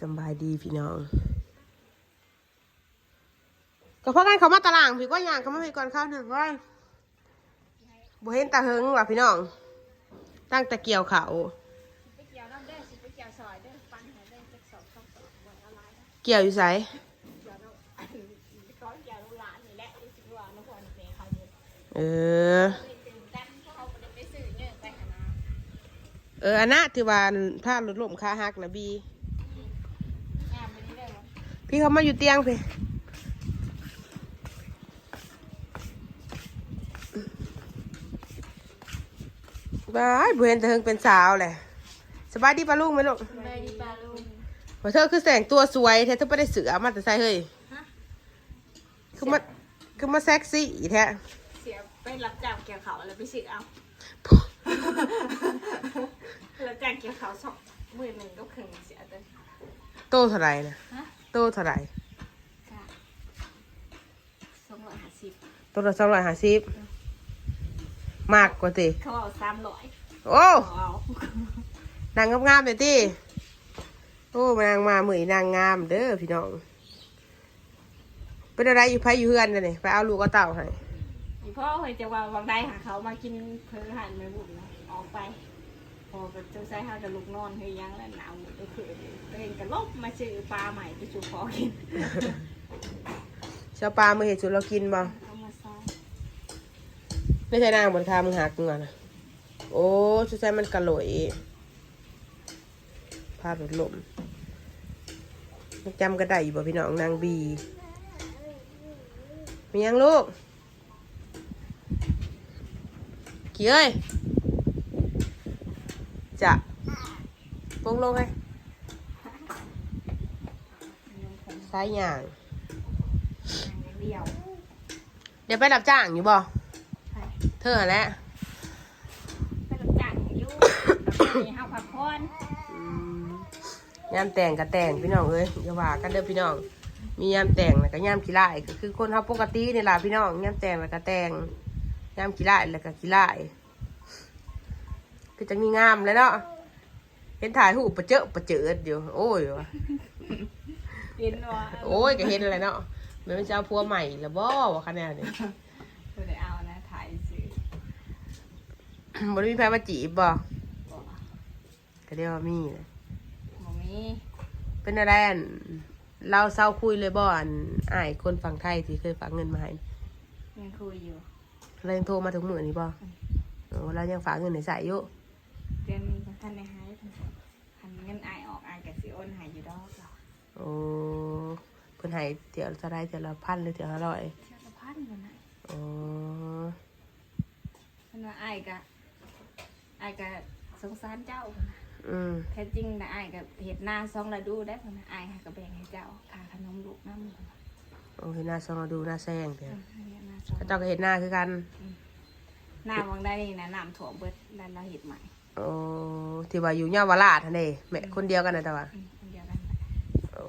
สบายดีพี่น้องก็เพราะงั้นเขามาตารางพี่ก็ย่างเขามาพี่ก่อนข้าวหนึ่งว่าบ่เห็นตาเฮงว่ะพี่น้อง ตั้งแต่เกี่ยวเขาเกี่ยวอสิไปเกี่ยวซอยเด้อปันให้เด้อจักสอบสองสอบบ่อะไรนะเกี่ยวอยู่ไสเออเกี่ยวลูกหลานน่ะที่สิว่าน้ออนี่เขาอยู่เออเป็นตื่นดันเขาบ่ได้ไปซื้อเยอะไปหานาเอออันน่ะที่ว่าพลาดรถล้มขาหักนะบี งามไปนี่ได้บ่ พี่เขามาอยู่เตียงพี่บายบ่เห็นแต่เฮงเป็นสาวแหละสบายดีปะลุงไหมลูกได้ดีปลาลุงว่าเธอคือแต่งตัวสวยแท้เธอไม่ได้เสือมาแต่ใส่เฮ้ยฮะคือมาคือมาเซ็กซี่แท้เสียไปรับจ้างเกี่ยวเขาแล้วไปซื้อเอารับจ้างเกี่ยวเขาสองมื้อหนึงก็ครึ่งเสียเด้อโตเท่าไหร่นะฮะ โตเท่าไหร่ค่ะ250โตละสองร้อยห้าสิบมากกว่าติเขาเอา300โอ้เอานางงามๆเลยติโอ้นางมาเหมยนางงามเด้อพี่น้องเป็นอะไรอยู่ไผอยู่เฮือนกันนี่ไปเอาลูกเอาเต่าให้ อีพ่อเคยจะว่าบางได้หาเขามากินเพื่อหันไม่บุญนะออกไป พอกับเจ้าชายห้าจะลุกนอนเฮียยังแล้วหนาวหมดก็คือตัวเองก็ลบมาซื้อปลาใหม่ไปชูคอกินเช้าปลามือเห็ดสุดเรากินบ่เอามาใส่ไม่ใช่นางบนคามึงหักมึงอะนะโอ้ชุดแซมันกระโหลยภาพรถลมยังจำก็ได้อยู่บ่พี่น้องนางบี มียังลูกกี่เอ้ย จะปงลงไงสายย่างเดียวเดี๋ยวไปรับจ้างอยู่บ่ใช่เธอแหละไปรับจ้างอยู่มีห้าพักผ่อนอืมยามแต่งก็แต่งพี่น้องเอ้ยอย่าว่ากันเด้อพี่น้อง มียามแต่งแล้วก็ยามขี้ไล่ก็คือคนเฮาปกตินี่ล่ะพี่น้องยามแต่งแล้วก็แต่งยามขี้ไล่แล้วก็ขี้ไล่ คือจังมีงามเลยเนาะเห็นถ่ายรูปประเจอประเจิดอยู่ โอ้ยวะเห็นว่าโอ้ยก็เห็นอะไรเนาะมันเป็นเจ้าพัวใหม่แล้วบ่ว่าคะแนนนี่ไม่ได้เอานะถ่ายซื้อบ่ได้มีแพ้มาจีบบ่บอกก็เรียกว่ามีนะหมอมีเป็นอะไรอันเราเศร้าคุยเลยบ่อันอ้ายคนฝั่งไทยที่เคยฝากเงินมาให้ยังคุยอยู่เรายังโทรมาถึงมือนี้บ่โอ้เรายังฝากเงินในสายอยู่เดือนนี้ท่านในหายทันเงินอายออกอายกับสิโอนหายอยู่ดอกเหรอโอ้เพิ่นให้เดี๋ยวจะได้เดี๋ยวละพันหรือเดี๋ยวละร้อยเชื่อสะพันอยู่นะโอ้เพิ่นว่าอายกะอายกะสงสารเจ้าพุ่นน่ะอืมแท้จริงนะอายกับเห็ดหน้าซองระดูได้พุ่นนะอายกับแบ่งให้เจ้าค่าขนมลูกน้ำพุ่นน่ะโอ้เห็นหน้าซองเราดูหน้าแซงเดี๋ยวเออให้หน้าซอง เขาเจ้าก็เห็นหน้าคือกันหน้าวังได้นี่นะน้ำถ่วมเบิดแล้วเราเห็ดใหม่ โอ้ที่ว่าอยู่เยาวราชท่านเด้แม่คนเดียวกันนะแต่ว่าอืมคนเดียวกันแหละโอ้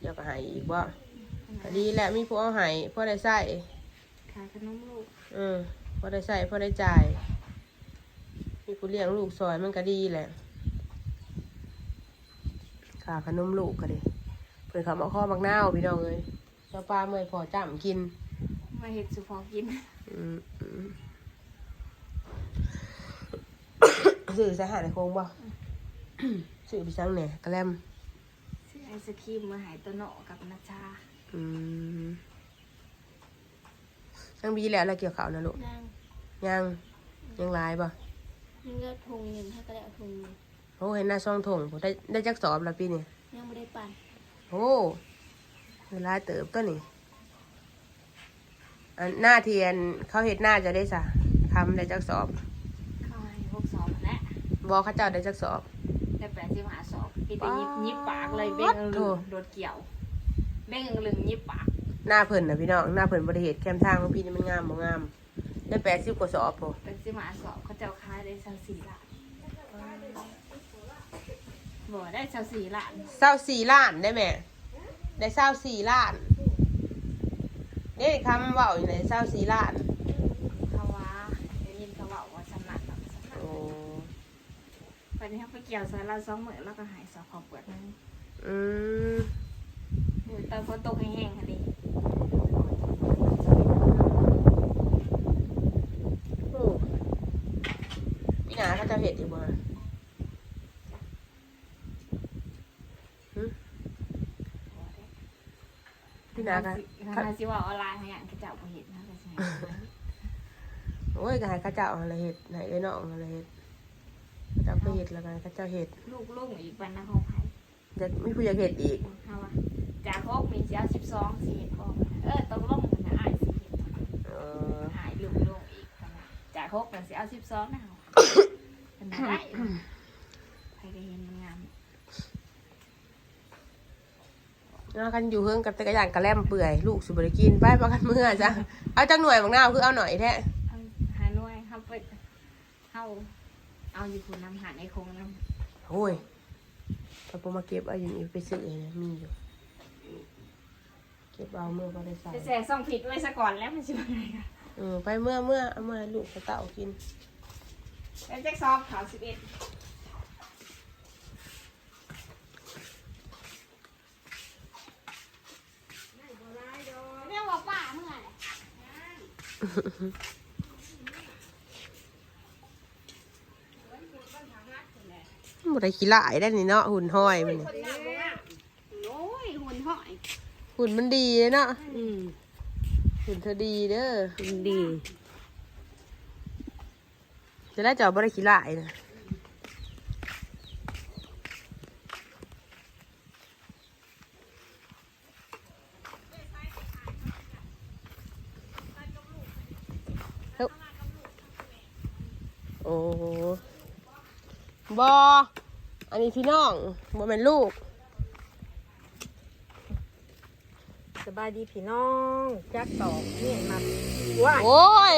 เดี๋ยวก็ให้อีกบ่ก็ดีแหละมีผู้เอาให้พอได้ใส่ค่าขนมลูกเออพอได้ใส่พอได้จ่าย มีผู้เลี้ยงลูกซอยมันก็ดีแหละค่าขนมลูกก็ดีเพิ่นเขามาข้อมักนาวพี่น้องเอ้ยเจ้าปลาเมื่อยพอจ้ำกิน มาเห็ดสุพอกิน อืมอืม สื่อสหารคงบ่สื่อไปซังเนี่ยกระแลมซื้อไอศครีมมาใหายตัวโนกับนัชชาอืมยังบีแล้วแล้วเกี่ยวเขาวนะลูกนั่งยังยังหลายบ่นี่ก็ทุงหนึ่งถ้าก็ได้เอาทุงหนึ่งโอ้เห็นหน้าซองถงผมได้ได้จักสอบแล้วปีนี้ยังไม่ได้ปั่นโอ้เวลาเติบก็นี่อันหน้าเทียนเขาเห็ดหน้าจะได้สะทำได้จักสอบเข้าให้ พวกสอบและบอกเขาเจ้าได้จักสอบ ได้แปดสิบห้าสอบพี่แต่ยิบยิบปากเลยเบ้งโถ่ลึงโดดเกี่ยวเบ้งลึงยิบปากหน้าเพิ่นนะพี่น้องหน้าเพิ่นบริเหตุแคมทางของพี่นี่มันงามบ่งามได้แปดสิบกว่าสอบพอแปดสิบห้าสอบเขาเจ้าค้ายได้สามสี่ล้านบ่ได้สามสี่ล้านเศร้าสี่ล้านได้ไหมได้เศร้าสี่ล้านนี่คำเว่าอยู่ไหนเศร้าสี่ล้าน เขาว่าได้ยินเขาบอกว่าสำนักแบบสำนัก โอ้ปัญนี่ครับไปเกี่ยวใส่เราสองมือแล้วก็หายสองขอบเปลือกนึงอืมมือตอนฝนตกแห้งๆค่ะดิโอ้พี่นาเขาจะเห็ดอีกบ่หึพี่นากันทางสิว่าออนไลน์เขาอย่างกระเจ้าบ่เห็นนะก็ใช่ โอ้ยก็ให้เข้าเจ้าอะไรเห็ดไหนเอ้ยน้องอะไรเห็ด เขาเจ้าไปเห็ดแล้วกันเขาเจ้าเห็ดลูกลุงอีกวันนะของไผ่จะไม่ผู้อยากเห็ดอีกเฮาว่าจากหกมีเสียสิบสองสี่เห็ดพอเออต้องลงนะอ้ายสี่เห็ดเออหายลุงลุงอีกขนาดจากหกเป็นสิเอาสิบสองนะเฮาเป็นไปได้ใครก็เห็นมันงามเอากันอยู่เฮืองกับตะกะยานกระแลมเปื่อยลูกสุบริกินไปประกันเมื่อจ้ะเอาจังหน่วยบางหน้าคือเอาหน่อยแท้เอาหาหน่วยเฮาไปเฮา เอาอยู่คุณน้ำหาในคงน้ำโอ้ยพอปมาเก็บเอาอยู่นี่ไปซื้อเลยนะมีอยู่ เก็บเอาเมื่อก็ได้ใส่จะแสส่องผิดไว้ซะก่อนแล้วมันจะอะไรกันเออไปเมื่อเมื่อเอาเมื่อให้ลูกเขาเต่ากินเป็นแจ็คซอฟขาวสิบเอ็ดเรียกว่าป้าเมื่อไหร่ บ่ได้ขี้หลายได้นี่เนาะหุ่นห้อยมันนี่โอ้ยหุ่นห้อยหุ่นมันดีเลยเนาะอืมหุ่นเธอดีเด้อดีจะได้เจอบ่ได้ขี้หลายนะเฮ้ยโอ้ บออันนี้พี่น้องบ่เป็นลูก สบายดีพี่น้องจักตอกนี่มาว้ายโอ้ย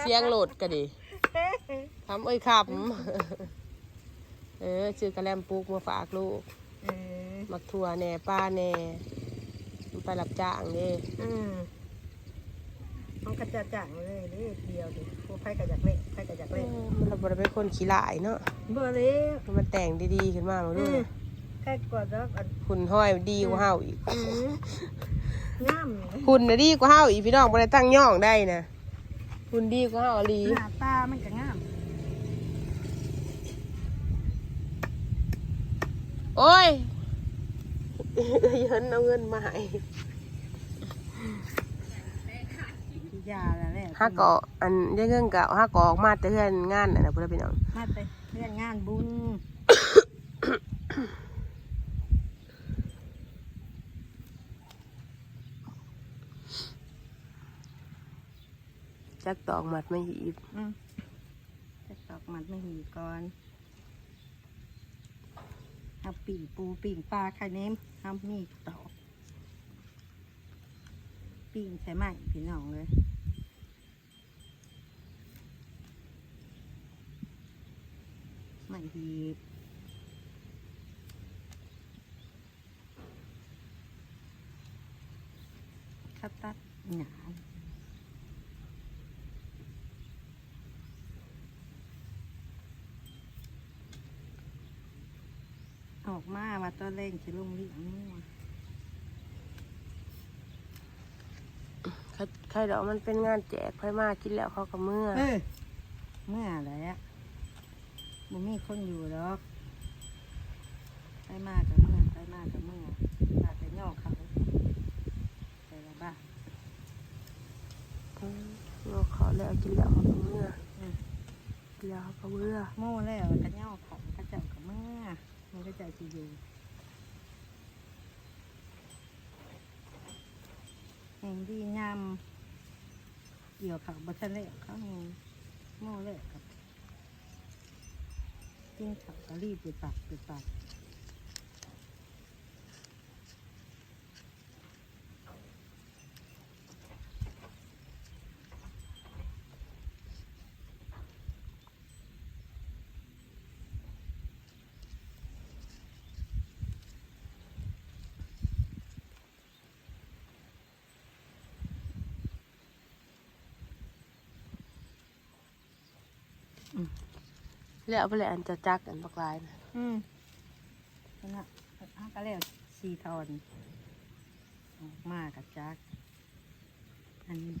เสียงโหลดก็ดิทำเอ้ยคำเออซื้อกระแลมปลูกมาฝากลูกเออมักถั่วแหน่ป้าแหน่มันไปรับจ้างเด้อืม ต้องกระจะจังเลยเด้เดียวดิผู้ไผก็อยากเล่นไผก็อยากเอเล่นอมันเราบ่ได้เป็นคนขี้ลายเนาะเบ่เลยมันแต่งดีๆขึ้นมามาดูอืมแค่กว่าดอกอันหุ่นห้อยดีกว่าเฮาอีกอืมงามเลยหุ่นน่ะดีกว่าเฮาอีกพี่น้องบ่ได้ตั้งย่องได้นะหุ่นดีกว่าเฮาอีหลีหน้าตามันก็งามโอ้ยเยินเอาเงินมาให้ ยาแล้วแหละฮักก็อันได้เงินก็ฮักก็ออกมาแต่เฮือนงานน่ะนะพุ่นน่ะพี่น้องมาไปเรื่องงานบุญจักตอกหมัดไม่หีบอืมจะตอกมันไม่หีก่อนเอาปิ่งปูปิ่งปลาไข่เน้มเอามีดตอก ปิ่งใส่ไหมพี่น้องเลยไม่หีบข้าตัดหนาออกมาว่าตัวเล่งจะลงเลี้ยงมั่ว ใครใครดอกมันเป็นงานแจกไพ่มากินแล้วเขาก็เมื่อเออเมื่ออะไรอะบ่มีคนอยู่หรอกไปมากกับเมื่อไปมากกับเมื่อมาแต่ย่อเขาแต่ละบ้านเราขอแล้วกินแล้วเขาก็เมื่ออกินแล้วเขาก็เมื่อ โม่แล้วก็ย่อเขาก็เจ้ากับเมื่อมันก็เจะจีอยู่ แห่งดีงามเกี่ยวเขาบัตเลเขาวห่งโม่เล่กับกินเขาก็รีบไปปักติดปาก แล้วไปเลยอันจะจักอันบักลายนะอืมนั่นน่ะเอาก็แล้วสี่ทอนออกมากับจัก อันนี้ไ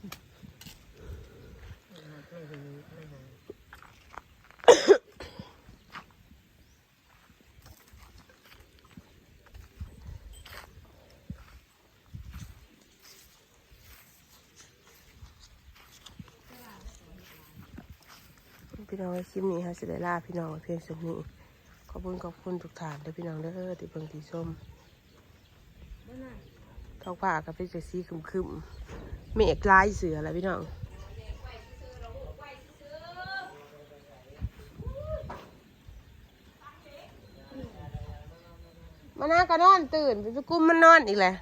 ม่รู้ไม่รู้ พี่น้องคลิปนี้ฮะสิได้ลาพี่น้องเพียงสักนี้ขอบคุณขอบคุณทุกท่านเด้อพี่น้องเด้อที่เบิงที่ชมท้องฟ้าก็เป็นสีสีครึมเมฆลายเสืออะไรพี่น้องมาหน้าก็นอนตื่นไปกุมมันนอนอีกแหละ